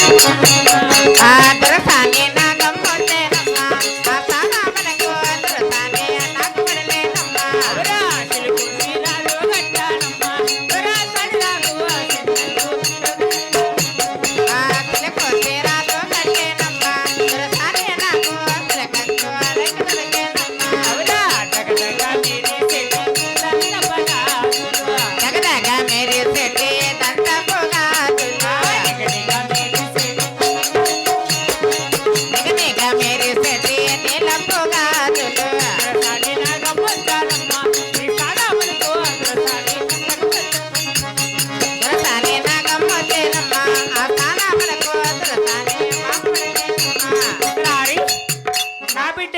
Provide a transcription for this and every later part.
దొరసాని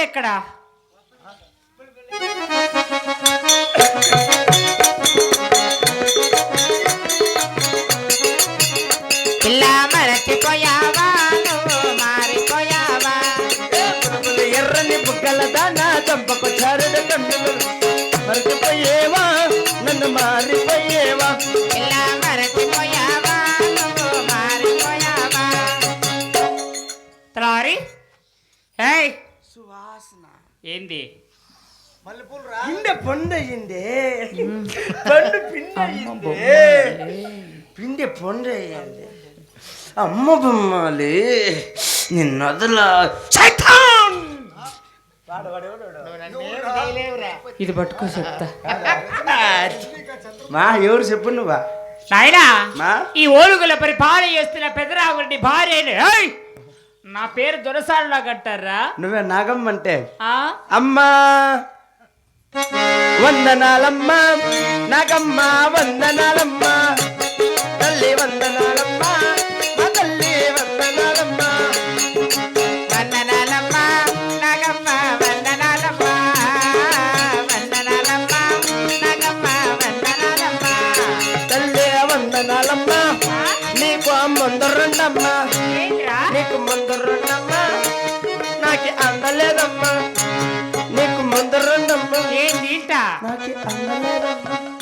నా ఎక్కడా? మరచిపోయావా? నువ్వు మారిపోయావా? పురుగులు ఎర్రని బుగ్గల దానా చంపకు చారుడు కన్నులు నన్ను మారి ఏంది? పిండె పొండయిందే పండు పిండి అయ్యిందే పిండి అమ్మ బొమ్మాలి నిన్ను! ఇది పట్టుకో చెప్తా. మా ఎవరు చెప్పు నువ్వా? నాయనా మా? ఈ ఓలుగుల పరిపాలన చేస్తున్న పెదరాగుడి భార్యని ఏయ్! నా పేరు దొరసారులా కట్టారా? నువ్వే నాగమ్మంటే. ఆ? అమ్మా! వందనాలమ్మా! నాగమ్మ వందనాలమ్మా!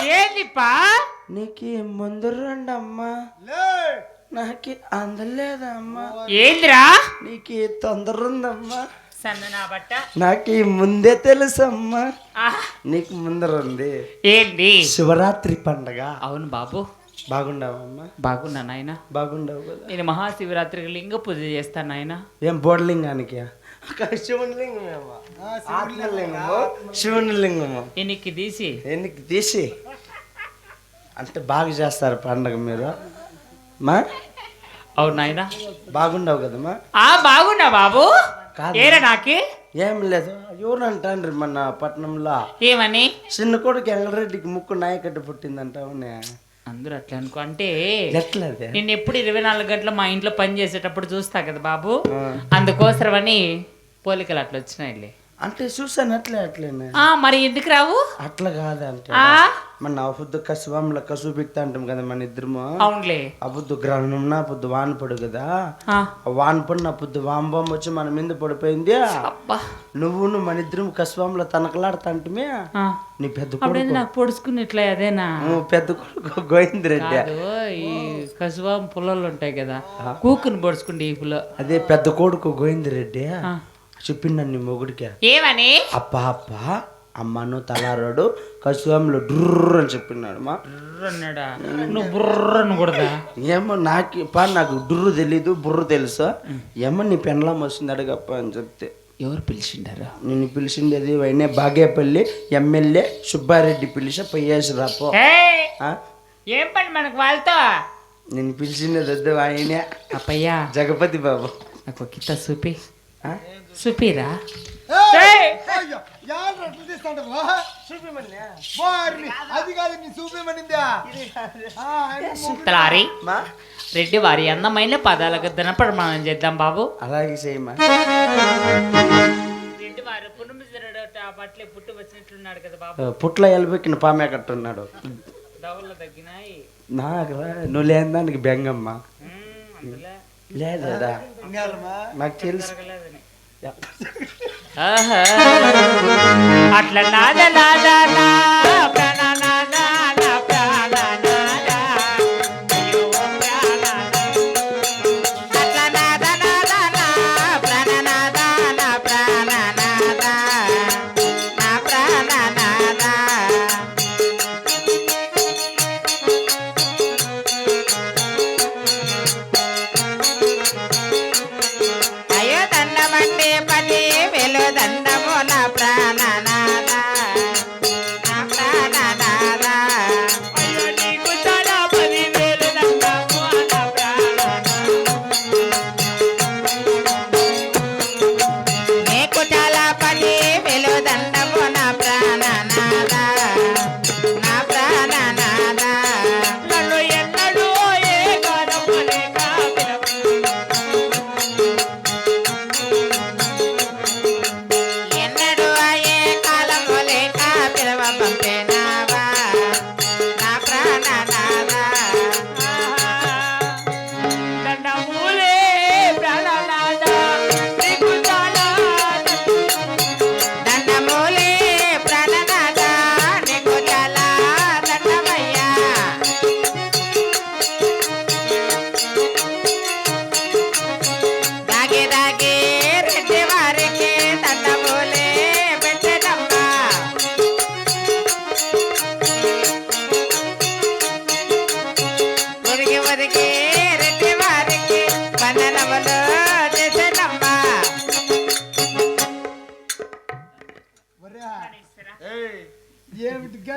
ఏందిప్పా? నీకు ముందు రెండమ్మా. నాకు అందలేదమ్మా. ఏందిరా? నీకు తొందర ఉందమ్మా. బట్ట. నాకు ఈ ముందే తెలుసమ్మా. ఆ, నీకు ముందర ఉంది. ఏంది? శివరాత్రి పండగ. అవును బాబు. బాగుండవమ్మా. బాగున్నా నాయన. బాగుండవు నేను మహాశివరాత్రికి లింగ పూజ చేస్తాను నాయన. ఏం బోర్డలింగానికి శివుని ఆత్మలింగము ఎనికి తీసి. ఎన్నికి తీసి. అంటే బాగా చేస్తారు పండగ మీరు. మా? అవును నాయన. బాగుండవు కదమ్మా? ఆ బాగున్నా బాబు. కాదు. ఏరా నాకి? ఏం లేదు. ఎవరు అంటాండ్రి మన పట్నంలో? ఏమని? చిన్న కొడుకు ఎంగరెడ్డికి ముక్కు నాయకట్టు పుట్టిందంట అవునే. అందరూ అట్లా అనుకో. అంటే నేను ఎప్పుడు ఇరవై నాలుగు గంటలు మా ఇంట్లో పని చేసేటప్పుడు చూస్తా కదా బాబు. అందుకోసమని పోలికలు అట్లా వచ్చినాయిలే. అంటే చూసాను అట్లే అట్లేనే ఆ మరి ఎందుకు రావు? అట్లా కాదంటే ఆ? మన అబుద్ధ కసువంలో కసు బిక్తా అంటాం కదా మన ఇద్దరము. అవునులే. అబుద్ధ గ్రహణం నా పొద్దు వాన పడు కదా. ఆ, ఆ వాన పడి నా పొద్దు వాంబం వచ్చి మన మీద పడిపోయింది. అబ్బా. నువ్వు మన ఇద్దరం కసువంలో తనకలాడుతాంటమే ఆ, నీ పెద్ద అప్పుడేంది కొడుకు నాకు ఇట్లా అదేనా? నువ్వు పెద్ద కొడుకు గోవిందరెడ్డి కాదు ఈ కసువ పుల్లలు ఉంటాయి కదా. కూకుని పొడుచుకుంటే ఈ పుల్ల. అదే పెద్ద కొడుకు గోవిందరెడ్డి ఆ. చెప్పిండు నీ మొగుడికి. ఏమని? అప్ప అప్ప అమ్మను తలారాడు కసువంలో డ్రర్ అని చెప్పినాడు మా. బుర్ర అన్నాడా? నువ్వు బుర్రను కూడదా ఏమో నాకు పా నాకు డుర్రు తెలీదు బుర్ర తెలుసు. ఏమో నీ పెండ్లం వస్తుంది అడగప్ప అని చెప్తే. ఎవరు పిలిచిండారు? నేను పిలిచిండేది వైనే బాగేపల్లి ఎమ్మెల్యే సుబ్బారెడ్డి పిలిచి పోయేసి రాపో? ఏం పని మనకు వాళ్ళతో? నేను పిలిచిండేది వద్దు ఆయనే అప్పయ్యా. జగపతి బాబు. నాకు ఒక కిత చూపి. తలారి మా రెడ్డి వారి అందమైన పదాలకు ధనప్రమాణం చేద్దాం బాబు. అలాగే చేయమా రెడ్డి వారు పునుమిజరుడు పుట్టి వచ్చినట్లున్నాడు కదా బాబు. పుట్ల ఎలబెక్కిన పామే కట్టున్నాడు. తగ్గినాయి. నాకు నువ్వు లేని దానికి బెంగమ్మ. అందులో. లేదా నాకు తెలుసు. అట్లా నాద నాద నా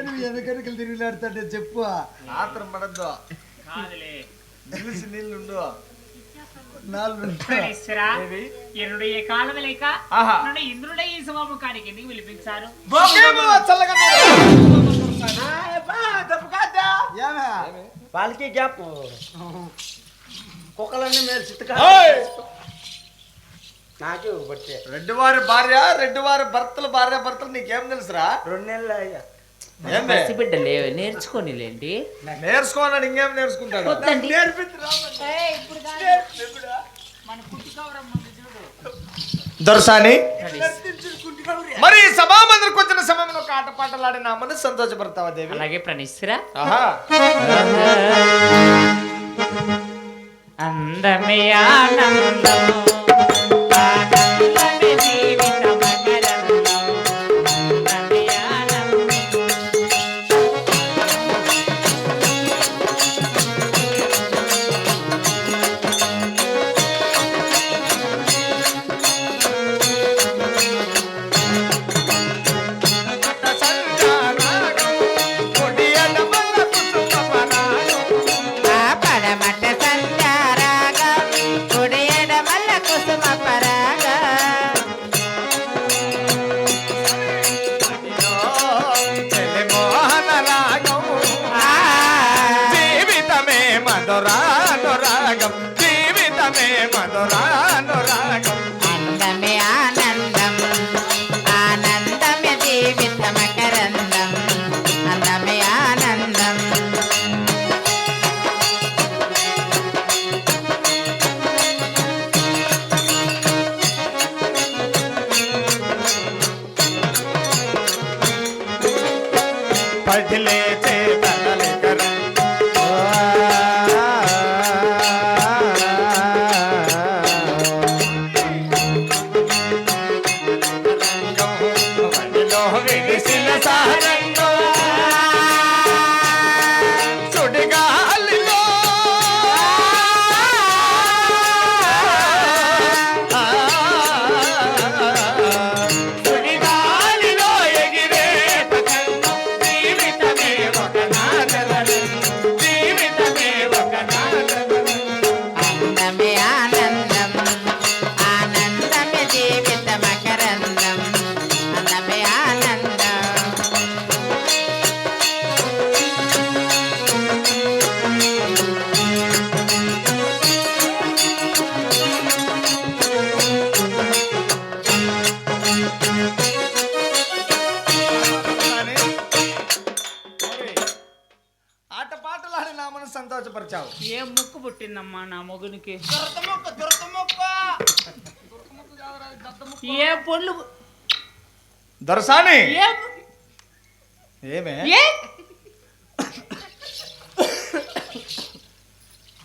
నువ్వు వెనకరికలు తిరిగిలాడుతుంటే చెప్పు. ఆత్రం పడద్దు. నిలిచి కాలం లేక ఎందుకు పిలిపించారు? చల్లగా ఏమే? వాళ్ళకి గ్యాప్. కుక్కలన్నీ మీరు చిత్తగా నాకే బట్టే రెడ్డి వారి భార్య రెడ్డి వారి భర్తలు భార్య భర్తలు నీకేం తెలుసురా? రెండు నెలలు అయ్యా. ఏంది? బిడ్డలే నేర్చుకోనిలేండి నేర్చుకోనని ఇంకేం నేర్చుకుంటాడు? దొరసాని? మరి ఈ సభామందిరికి వచ్చిన సమయంలో ఒక ఆట పాటలాడి నా మనసు సంతోషపడతావా దేవి? అలాగే ప్రణీశ్వరా ఆహా. అందమే ఆనందం. మధురానురాగం అందమే ఆనందం. ఆనందమే జీవిత మకరందం. అందమే ఆనందం. ఏ ముక్కు పుట్టిందమ్మా నా మొగునికి? ఏ పొల్లు దొరసాని! ఏమే?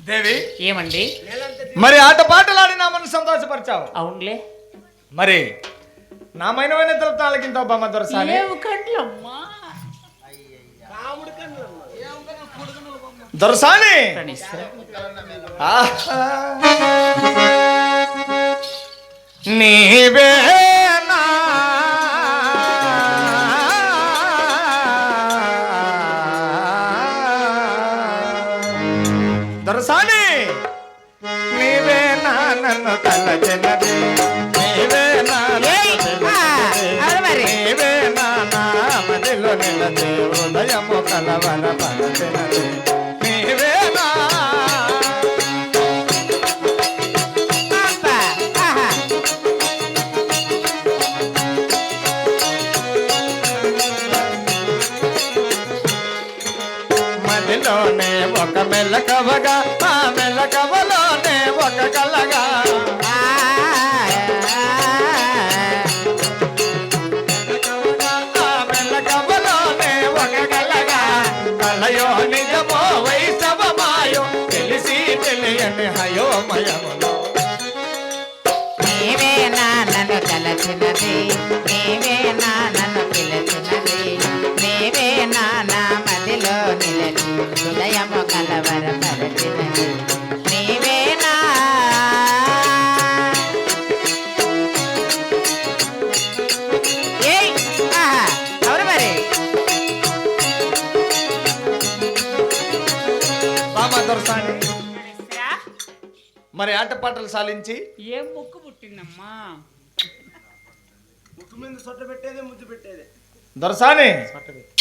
దేవి? ఏమండి? మరి ఆట పాటలాడి నా మనసు సంతోషపరిచావు. అవునులే. మరి నా మైనమైన తలకింతో బొమ్మ దొరసాని. కండ్లమ్మా. దొరసాని. నీవేనా దొరసాని! నన్ను తలచినది. నీవేనా నన్ను ఆ, అవును మరి. నీవేనా నా మదిలో నిలది హృదయము కలవర పరచినది మదిలోనే ఒక మెల్లకవగా ఆ మెల్లకవలోనే ఒక కలగా. నిజమో తెలిసి తెలియని హయోమయములో. నీవే నా నన్ను తలచినది నీవే నా హృదయము కలవరపరచినది నీవేనా మరి? ఆటపాటలు సాలించి? ఏం ముక్కు పుట్టిందమ్మా? ముక్కు మీద సొట్ట పెట్టేదే ముద్దు పెట్టేదే. దొరసాని సొట్ట పెట్టి.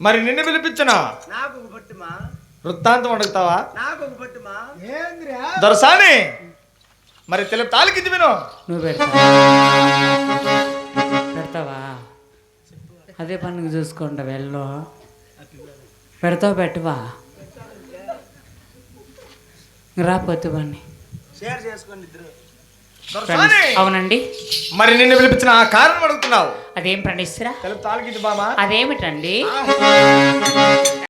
మరి నిన్ను పిలిపించిన? నాకు ఒక పట్టుమా వృత్తాంతం అడుగుతావా? నాకు ఒక పట్టుమా ఏంద్రా? దొరసాని! మరి తెలుపు తాలికింది విను. నువ్వు. పెడతావా? పెడతావా అదే పనికి చూసుకుంటా వెళ్ళు. పెడతావు పెట్టవా? రాపోతే పని షేర్ చేసుకోండి ఇద్దరు. అవునండి. మరి నిన్ను పిలిపించిన ఆ కారణం అడుగుతున్నావు. అదేం ప్రణిస్తురా తెలుపు తాలికింది బామా అదేమిటండి?